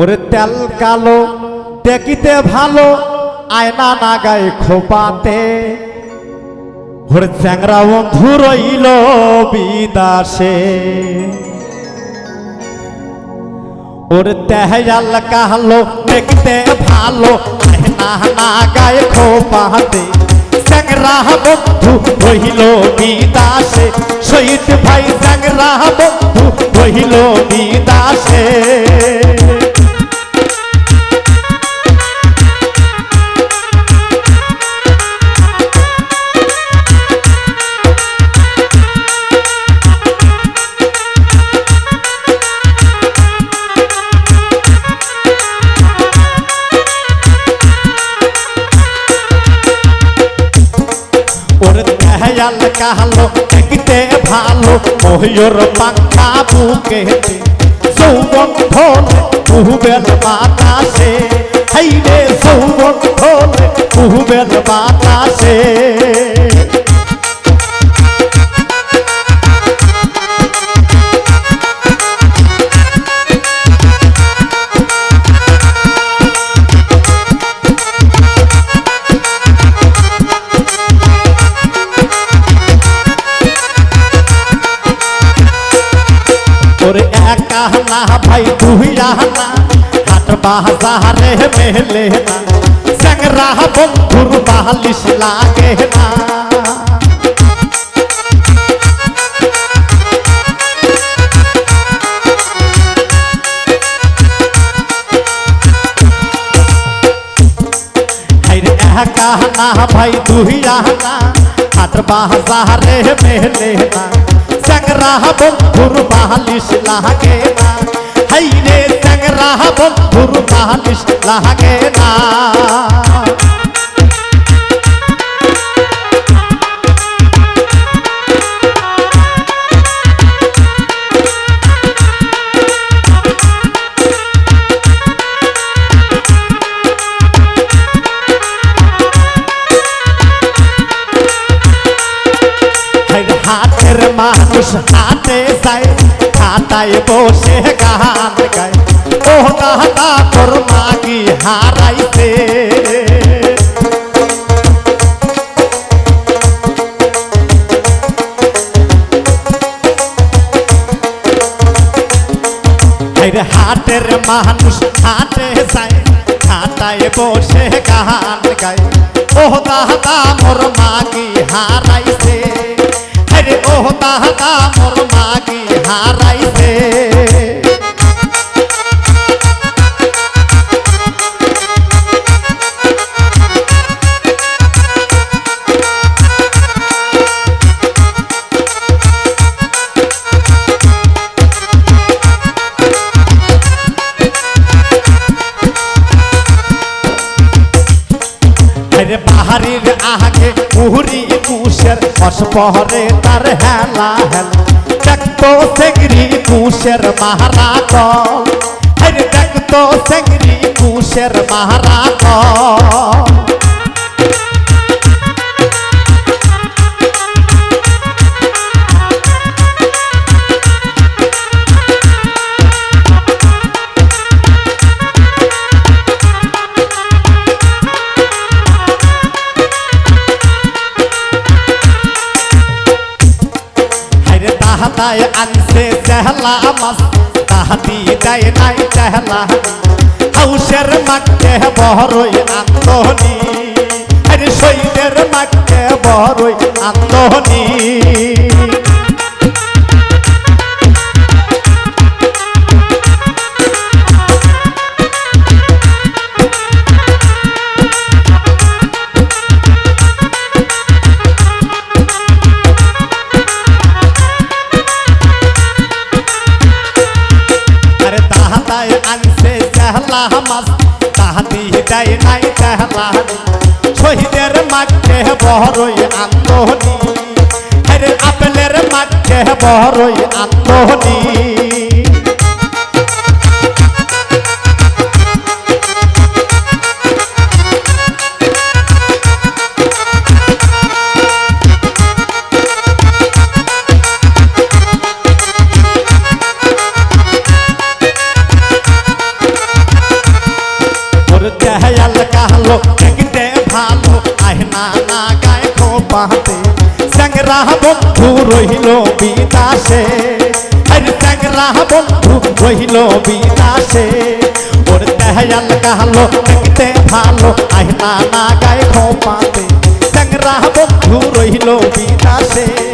ওরে তেল কালো, দেখিতে ভালো, আয়না না গায়ে খোপাতে। ওরে চ্যাংরা বন্ধু রইল বিদাসে। ওরে তেহাল কালো, দেখতে ভালো, আয়না না গায়ে খোপাতে। চ্যাংরা বন্ধু রইল বিদাসে, শহীদ ভাই চ্যাংরা বন্ধু রইল বিদাসে। দেহাল কালো, দেখতে ভালো, ময়ূর পাখা বুকে। সৌবন ধরে কুহুবেল বাতাসে। হাইরে সৌবন ধরে কুহুবেল বাতাসে। ওরে একা না ভাই দুই আনা হাট বাজারে মেলে না সংগ্রাহ বন্ধুর বালিশ লাগে না হাইরে একা না ভাই সংগ্রাহ বন্ধুর বালিশ লাগে না হাইরে সংগ্রাহ বন্ধুর বালিশ লাগে না মানুষ হাতে যায় খাতায় বসে গান গায় ও গাতা তোর মাগি হাইরে হাটের মানুষ হাতে যায় খাতায় বসে গান গায় ও দাদা মোর মাগি হারাইছে আরে ও দাদা মোর মাগি হারাইছে। আরে বাহারির আগে মুহুরি কুশের অসপহরে তার হেলা হেলা দেখতো সেগরি কুশের মাহারা কল আরে দেখতো সেগরি কুশের মাহারা কল তাহাতায় আনছে চেহলা মাস তাহাতি দেয় নাই চেহলা। হাউসের মাঠে বহরই আন্দোহনি আরে শহীদের মাঠে বহরই আন্দোহনি দেয় নাই চেহলা শহীদের মাঠে বহরই আন্দোহনি আরে আপেলের মাঠে বহরই না গায় খোপাতে। চ্যাংরা বন্ধু রহিল বিদাসে। আরে চ্যাংরা বন্ধু রহিল বিদাসে। ওর দেহাল কালো, দেখতে ভালো আহিলা না গায় খোপাতে। চ্যাংরা বন্ধু রহিল বিদাসে।